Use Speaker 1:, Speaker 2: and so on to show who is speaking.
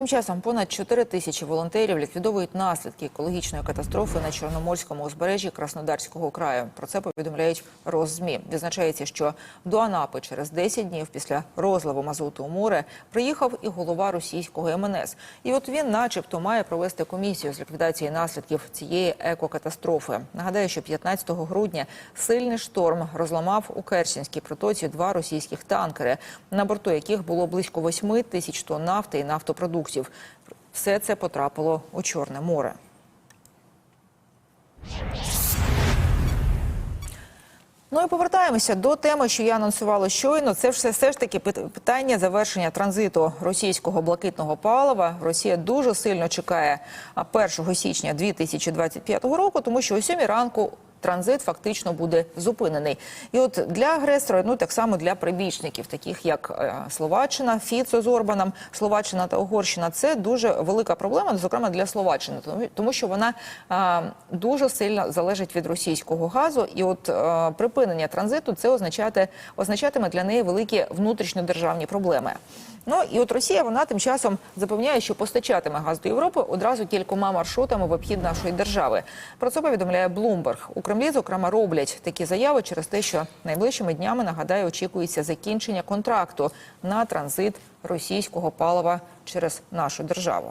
Speaker 1: Тим часом понад 4 тисячі волонтерів ліквідовують наслідки екологічної катастрофи на Чорноморському узбережжі Краснодарського краю. Про це повідомляють Роззмі. Відзначається, що до Анапи через 10 днів після розливу мазуту у море приїхав і голова російського МНС. І от він, начебто, має провести комісію з ліквідації наслідків цієї екокатастрофи. Нагадаю, що 15 грудня сильний шторм розламав у Керченській протоці два російських танкери, на борту яких було близько 8 тисяч тонн нафти і нафтопродуктів. Все це потрапило у Чорне море. Ну і повертаємося до теми, що я анонсувала щойно. Це все, все ж таки пит- питання завершення транзиту російського блакитного палива. Росія дуже сильно чекає 1 січня 2025 року, тому що о 7 ранку. Транзит фактично буде зупинений, і от для агресора, ну так само для прибічників, таких як е, Словаччина, Фіцо з Орбаном, Словаччина та Угорщина, це дуже велика проблема, зокрема для Словаччини, тому, що вона е, дуже сильно залежить від російського газу, і от е, припинення транзиту це означати означатиме для неї великі внутрішньодержавні проблеми. Ну і от Росія вона тим часом запевняє, що постачатиме газ до Європи одразу кількома маршрутами в обхід нашої держави. Про це повідомляє Блумберг. Кремлі, зокрема, роблять такі заяви через те, що найближчими днями нагадаю, очікується закінчення контракту на транзит російського палива через нашу державу.